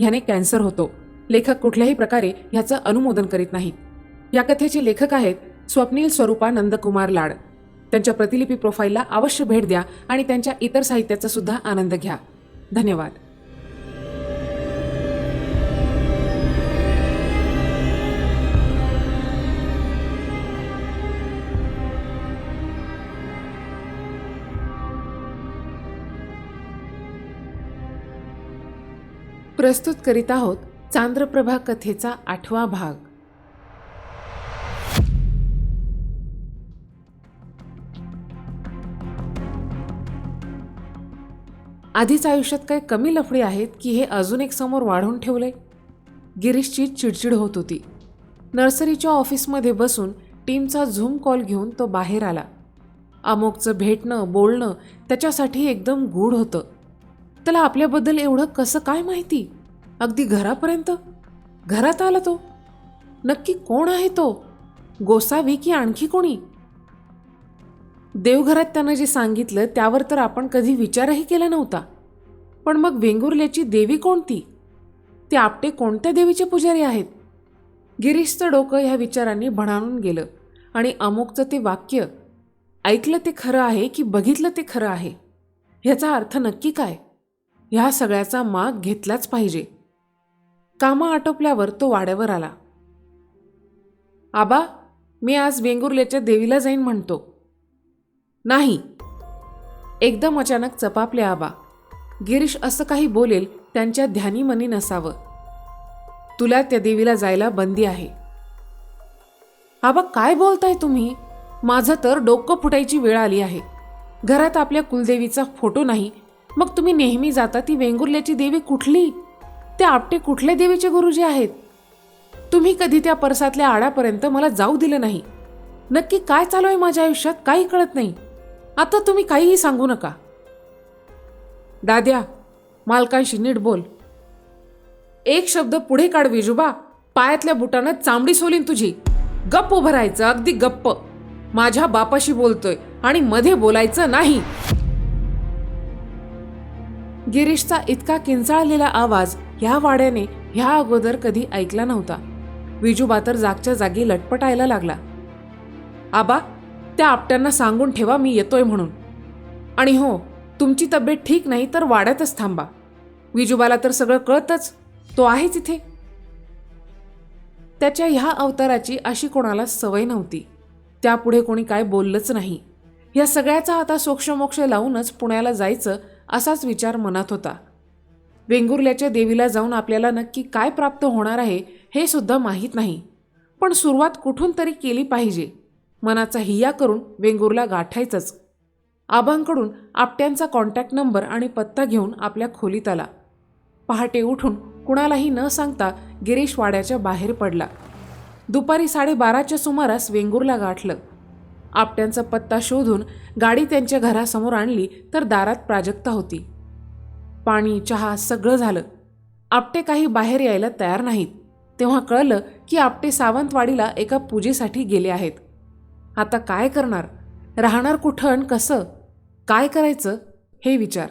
ह्याने कॅन्सर होतो. लेखक कुठल्याही प्रकारे ह्याचं अनुमोदन करीत नाहीत. या कथेचे लेखक आहेत स्वप्नील स्वरूपा नंदकुमार लाड. त्यांच्या प्रतिलिपी प्रोफाईलला अवश्य भेट द्या आणि त्यांच्या इतर साहित्याचा सुद्धा आनंद घ्या. धन्यवाद. प्रस्तुत करीत आहोत चांद्रप्रभा कथेचा आठवा भाग. आधीच आयुष्यात काय कमी लफडी आहेत की हे अजून एक समोर वाढवून ठेवले? गिरीशची चिडचिड होत होती. नर्सरीच्या ऑफिसमध्ये बसून टीमचा झूम कॉल घेऊन तो बाहेर आला. अमोकचं भेटणं बोलणं त्याच्यासाठी एकदम गूढ होतं. त्याला आपल्याबद्दल एवढं कसं काय माहिती? अगदी घरापर्यंत? घरात आला तो? नक्की कोण आहे तो? गोसावी की आणखी कोणी? देवघरात त्यानं जे सांगितलं त्यावर तर आपण कधी विचारही केला नव्हता. पण मग वेंगुर्ल्याची देवी कोणती? ते आपटे कोणत्या देवीचे पुजारी आहेत? गिरीशचं डोकं ह्या विचारांनी भणाणून गेलं आणि अमुकचं ते वाक्य ऐकलं ते खरं आहे की बघितलं ते खरं आहे? ह्याचा अर्थ नक्की काय? ह्या सगळ्याचा माग घेतलाच पाहिजे. कामं आटोपल्यावर तो वाड्यावर आला. आबा मी आज वेंगुर्ल्याच्या देवीला जाईन म्हणतो. नाही. एकदम अचानक चपापले आबा. गिरीश असं काही बोलेल त्यांच्या ध्यानी मनी नसावं. तुला त्या देवीला जायला बंदी आहे. आबा काय बोलताय तुम्ही? माझं तर डोकं फुटायची वेळ आली आहे. घरात आपल्या कुलदेवीचा फोटो नाही मग तुम्ही नेहमी जाता ती वेंगुर्ल्याची देवी कुठली? ते आपटे कुठल्या देवीचे गुरुजी आहेत? तुम्ही कधी त्या परसातल्या आडापर्यंत मला जाऊ दिलं नाही. नक्की काय चालू आहे माझ्या आयुष्यात काही कळत नाही. आता तुम्ही काहीही सांगू नका. दाद्या मालकांशी नीट बोल. एक शब्द पुढे काढ विजुबा. पायातल्या बुटानं चांबडी सोलीन तुझी. गप्प उभं राहायचं अगदी गप्प. माझ्या बापाशी बोलतोय आणि मध्ये बोलायचं नाही. गिरीशचा इतका किंचाळलेला आवाज ह्या वाड्याने ह्या अगोदर कधी ऐकला नव्हता. विजूबा तर जागच्या जागी लटपटायला लागला. आबा त्या आपट्यांना सांगून ठेवा मी येतोय म्हणून. आणि हो तुमची तब्येत ठीक नाही तर वाड्यातच थांबा. विजूबाला तर सगळं कळतच. तो आहेच इथे. त्याच्या ह्या अवताराची अशी कोणाला सवय नव्हती. त्यापुढे कोणी काय बोललंच नाही. या सगळ्याचा आता सोक्षमोक्ष लावूनच पुण्याला जायचं असाच विचार मनात होता. वेंगुर्ल्याच्या देवीला जाऊन आपल्याला नक्की काय प्राप्त होणार आहे हे सुद्धा माहीत नाही. पण सुरुवात कुठून तरी केली पाहिजे. मनाचा हिया करून वेंगुर्ला गाठायचंच. आबांकडून आपट्यांचा कॉन्टॅक्ट नंबर आणि पत्ता घेऊन आपल्या खोलीत आला. पहाटे उठून कुणालाही न सांगता गिरीश वाड्याच्या बाहेर पडला. दुपारी साडेबाराच्या सुमारास वेंगुर्ला गाठलं. आपट्यांचा पत्ता शोधून गाडी त्यांच्या घरासमोर आणली तर दारात प्राजक्ता होती. पाणी चहा सगळं झालं. आपटे काही बाहेर यायला तयार नाहीत. तेव्हा कळलं की आपटे सावंतवाडीला एका पूजेसाठी गेले आहेत. आता काय करणार? राहणार कुठं आणि कसं? काय करायचं? हे विचार.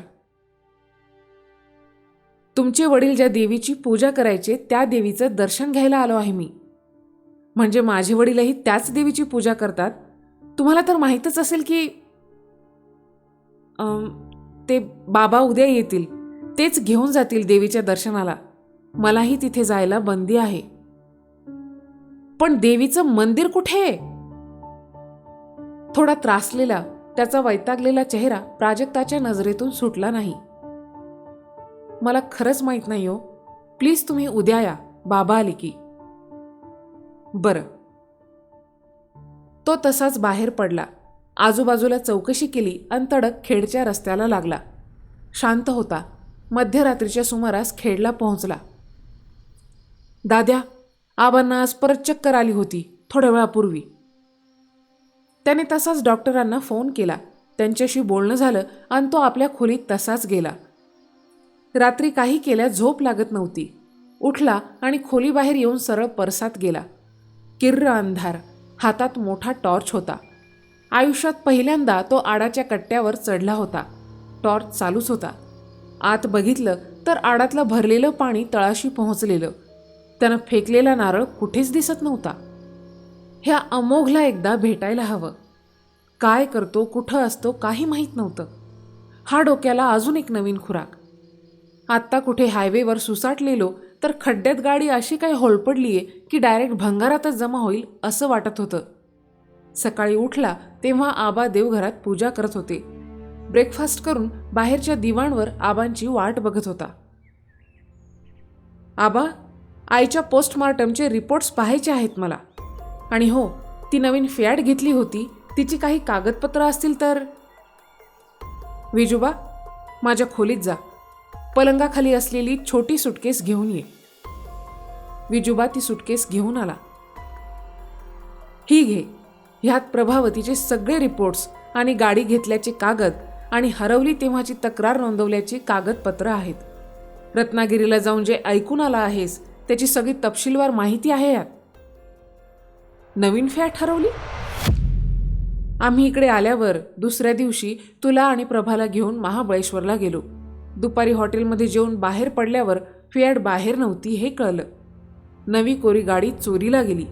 तुमचे वडील ज्या देवीची पूजा करायचे त्या देवीचं दर्शन घ्यायला आलो आहे मी. म्हणजे माझे वडीलही त्याच देवीची पूजा करतात? तुम्हाला तर माहीतच असेल की ते बाबा उद्या येतील. तेच घेऊन जातील देवीच्या दर्शनाला. मलाही तिथे जायला बंदी आहे. पण देवीचं मंदिर कुठे? आहे थोडा त्रासलेला त्याचा वैतागलेला चेहरा प्राजक्ताच्या नजरेतून सुटला नाही. मला खरंच माहीत नाही हो. प्लीज तुम्ही उद्या या. बाबा आले की. बरं. तो तसाच बाहेर पडला. आजूबाजूला चौकशी केली अन तडक खेडच्या रस्त्याला लागला. शांत होता. मध्यरात्रीच्या सुमारास खेडला पोहोचला. दाद्या आबांना आज परत चक्कर आली होती थोड्या वेळापूर्वी. त्याने तसाच डॉक्टरांना फोन केला. त्यांच्याशी बोलणं झालं आणि तो आपल्या खोलीत तसाच गेला. रात्री काही केल्या झोप लागत नव्हती. उठला आणि खोलीबाहेर येऊन सरळ परसात गेला. किर्र अंधार. हातात मोठा टॉर्च होता. आयुष्यात पहिल्यांदा तो आडाच्या कट्ट्यावर चढला होता. टॉर्च चालूच होता. आत बघितलं तर आडातलं भरलेलं पाणी तळाशी पोहोचलेलं. त्यानं फेकलेला नारळ कुठेच दिसत नव्हता. ह्या अमोघला एकदा भेटायला हवं. काय करतो कुठं असतो काही माहीत नव्हतं. हा डोक्याला अजून एक नवीन खुराक. आत्ता कुठे हायवेवर सुसाटलेलो तर खड्ड्यात गाडी अशी काही होलपडलीये की डायरेक्ट भंगारातच जमा होईल असं वाटत होतं. सकाळी उठला तेव्हा आबा देवघरात पूजा करत होते. ब्रेकफास्ट करून बाहेरच्या दिवाणवर आबांची वाट बघत होता. आबा आईच्या पोस्टमार्टमचे रिपोर्ट्स पाहायचे आहेत मला. आणि हो ती नवीन फॅड घेतली होती. तिची काही कागदपत्र असतील तर? विजुबा माझ्या खोलीत जा. पलंगाखाली असलेली छोटी सुटकेस घेऊन ये. विजुबा ती सुटकेस घेऊन आला. ही घे. ह्यात प्रभावतीचे सगळे रिपोर्ट्स आणि गाडी घेतल्याचे कागद आणि हरवली तेव्हाची तक्रार नोंदवल्याची कागदपत्र आहेत. रत्नागिरीला जाऊन जे ऐकून आला आहेस त्याची सगळी तपशीलवार माहिती आहे यात. नवीन फॅट ठरवली आम्ही इकडे आल्यावर दुसऱ्या दिवशी तुला आणि प्रभाला घेऊन महाबळेश्वरला गेलो. दुपारी हॉटेलमध्ये जेवून बाहेर पडल्यावर फियाट बाहेर नव्हती हे कळलं. नवी कोरी गाडी चोरीला गेली.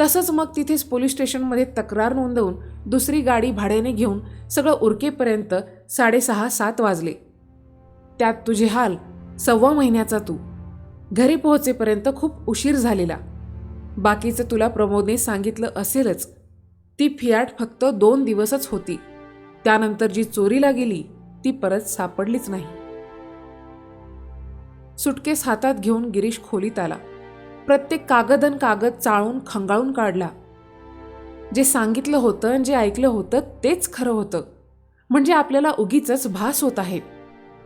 तसंच मग तिथेच पोलीस स्टेशनमध्ये तक्रार नोंदवून दुसरी गाडी भाड्याने घेऊन सगळं उरकेपर्यंत साडेसहा सात वाजले. त्यात तुझे हाल सव्वा महिन्याचा तू. घरी पोहोचेपर्यंत खूप उशीर झालेला. बाकीचं तुला प्रमोदने सांगितलं असेलच. ती फियाट फक्त दोन दिवसच होती. त्यानंतर जी चोरीला गेली ती परत सापडलीच नाही. सुटकेस हातात घेऊन गिरीश खोलीत आला. प्रत्येक कागदन कागद चाळून खंगाळून काढला. जे सांगितलं होतं आणि जे ऐकलं होतं तेच खरं होतं. म्हणजे आपल्याला उगीच भास होत आहेत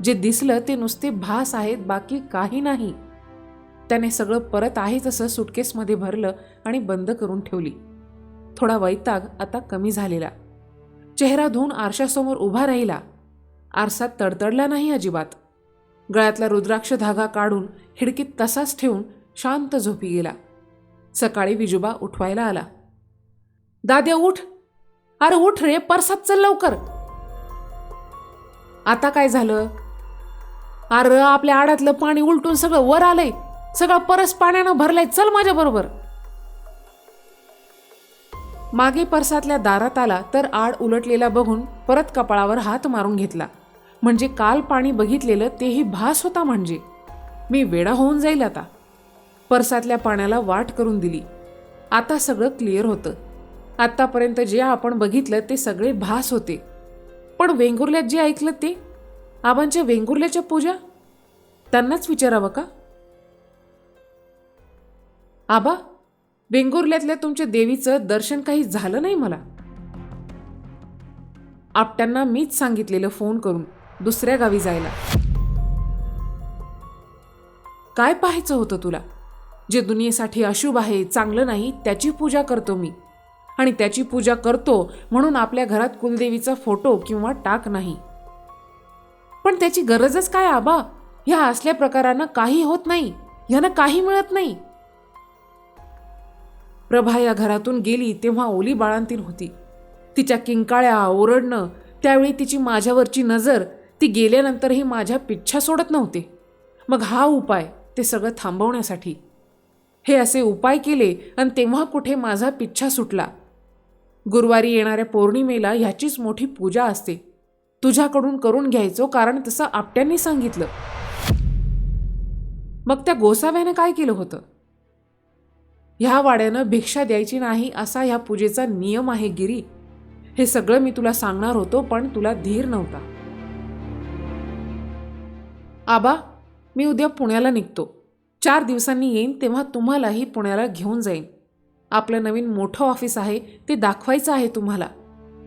जे दिसलं ते नुसते भास आहेत बाकी काही नाही. त्याने सगळं परत आहे तसं सुटकेसमध्ये भरलं आणि बंद करून ठेवली. थोडा वैताग आता कमी झालेला. चेहरा धुवून आरशासमोर उभा राहिला. आरसात तडतडला नाही अजिबात. गळ्यातला रुद्राक्ष धागा काढून खिडकीत तसाच ठेवून शांत झोपी गेला. सकाळी विजोबा उठवायला आला. दाद्या उठ! अरे उठ रे परसात चल लवकर. आता काय झालं? अरे आपल्या आडातलं पाणी उलटून सगळं वर आलंय. सगळं परस पाण्यानं भरलंय. चल माझ्या बरोबर. मागे परसातल्या दारात आला तर आड उलटलेला बघून परत कपाळावर हात मारून घेतला. म्हणजे काल पाणी बघितलेलं तेही भास होता म्हणजे. मी वेडा होऊन जाईल आता. परसातल्या पाण्याला वाट करून दिली. आता सगळं क्लिअर होतं. आत्तापर्यंत जे आपण बघितलं ते सगळे भास होते. पण वेंगुर्ल्यात जे ऐकलं ते? आबांच्या वेंगुर्ल्याच्या पूजा? त्यांनाच विचारावं का? आबा वेंगुर्ल्यातल्या तुमच्या देवीचं दर्शन काही झालं नाही मला? आपट्यांना मीच सांगितलेलं फोन करून. दुसऱ्या गावी जायला. काय पाहायचं होतं तुला? जे दुनियेसाठी अशुभ आहे चांगलं नाही त्याची पूजा करतो मी. आणि त्याची पूजा करतो म्हणून आपल्या घरात कुलदेवीचा फोटो किंवा टाक नाही. पण त्याची गरजच काय आबा? ह्या असल्या प्रकारानं काही होत नाही. ह्यानं काही मिळत नाही. प्रभा या घरातून गेली तेव्हा ओली बाळांतीन होती. तिच्या किंकाळ्या ओरडणं त्यावेळी तिची माझ्यावरची नजर ती गेल्यानंतरही माझ्या पिच्छा सोडत नव्हते. मग हा उपाय ते सगळं थांबवण्यासाठी. हे असे उपाय केले आणि तेव्हा कुठे माझा पिच्छा सुटला. गुरुवारी येणाऱ्या पौर्णिमेला ह्याचीच मोठी पूजा असते. तुझ्याकडून करून घ्यायचो कारण तसं आपट्यांनी सांगितलं. मग त्या गोसाव्यानं काय केलं होतं? ह्या वाड्यानं भिक्षा द्यायची नाही असा ह्या पूजेचा नियम आहे गिरी. हे सगळं मी तुला सांगणार होतो पण तुला धीर नव्हता. आबा मी उद्या पुण्याला निघतो. चार दिवसांनी येईन तेव्हा तुम्हालाही पुण्याला घेऊन जाईन. आपलं नवीन मोठं ऑफिस आहे ते दाखवायचं आहे तुम्हाला.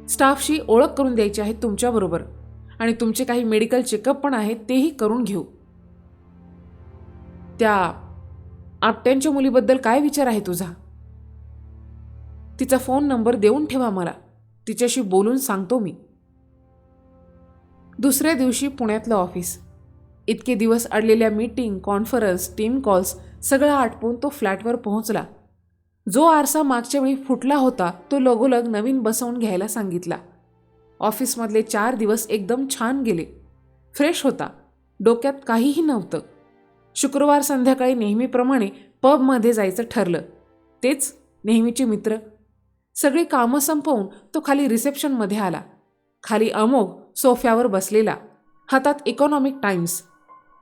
स्टाफशी ओळख करून द्यायची आहे तुमच्याबरोबर. आणि तुमचे काही मेडिकल चेकअप पण आहेत तेही करून घेऊ. त्या आपट्यांच्या मुलीबद्दल काय विचार आहे तुझा? तिचा फोन नंबर देऊन ठेवा मला. तिच्याशी बोलून सांगतो मी. दुसऱ्या दिवशी पुण्यातलं ऑफिस. इतके दिवस अडलेल्या मीटिंग कॉन्फरन्स टीम कॉल्स सगळं आटपून तो फ्लॅटवर पोहोचला. जो आरसा मागच्या वेळी फुटला होता तो लगोलग नवीन बसवून घ्यायला सांगितला. ऑफिसमधले चार दिवस एकदम छान गेले. फ्रेश होता. डोक्यात काहीही नव्हतं. शुक्रवार संध्याकाळी नेहमीप्रमाणे पबमध्ये जायचं ठरलं. तेच नेहमीचे मित्र. सगळी कामं संपवून तो खाली रिसेप्शनमध्ये आला. खाली अमोघ सोफ्यावर बसलेला. हातात इकॉनॉमिक टाइम्स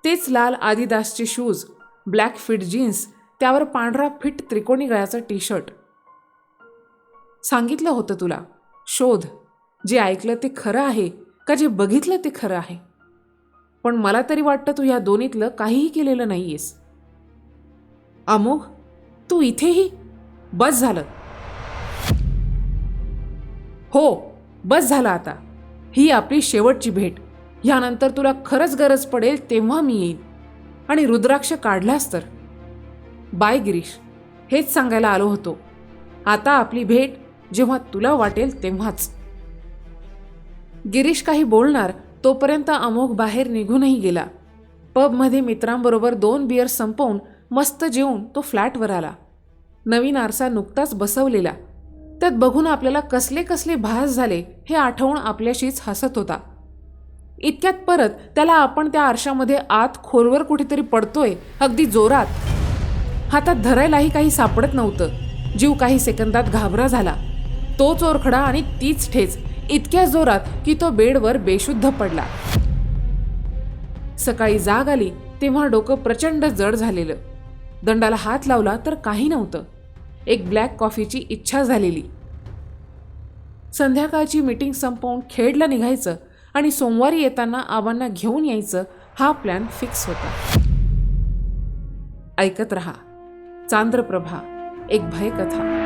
तेच लाल आदिदासचे शूज ब्लॅक फिट जीन्स त्यावर पांढरा फिट त्रिकोणी गळ्याचा टी शर्ट सांगितलं होतं तुला शोध जे ऐकलं ते खरं आहे का जे बघितलं ते खरं आहे? पण मला तरी वाटतं तू ह्या दोन्हीतलं काहीही केलेलं नाही आहेस अमोघ तू इथेही? बस झालं. हो बस झालं आता. ही आपली शेवटची भेट. ह्यानंतर तुला खरंच गरज पडेल तेव्हा मी येईन. आणि रुद्राक्ष काढलास तर. बाय गिरीश. हेच सांगायला आलो होतो. आता आपली भेट जेव्हा तुला वाटेल तेव्हाच. गिरीश काही बोलणार तोपर्यंत अमोघ बाहेर निघूनही गेला. पबमध्ये मित्रांबरोबर दोन बियर संपवून मस्त जेवून तो फ्लॅटवर आला. नवीन आरसा नुकताच बसवलेला. त्यात बघून आपल्याला कसले कसले भास झाले हे आठवून आपल्याशीच हसत होता. इतक्यात परत त्याला आपण त्या आरशामध्ये आत खोलवर कुठेतरी पडतोय अगदी जोरात. हातात धरायलाही काही सापडत नव्हतं. जीव काही सेकंदात घाबरा झाला. तोच ओरखडा आणि तीच ठेच. इतक्या जोरात की तो बेडवर बेशुद्ध पडला. सकाळी जाग आली तेव्हा डोकं प्रचंड जड झालेलं. दंडाला हात लावला तर काही नव्हतं. एक ब्लॅक कॉफीची इच्छा झालेली. संध्याकाळची मीटिंग संपवून खेडला निघायचं. आणि सोमवारी येताना आबांना घेऊन यायचं हा प्लॅन फिक्स होता. ऐकत रहा. चांद्रप्रभा एक भयकथा.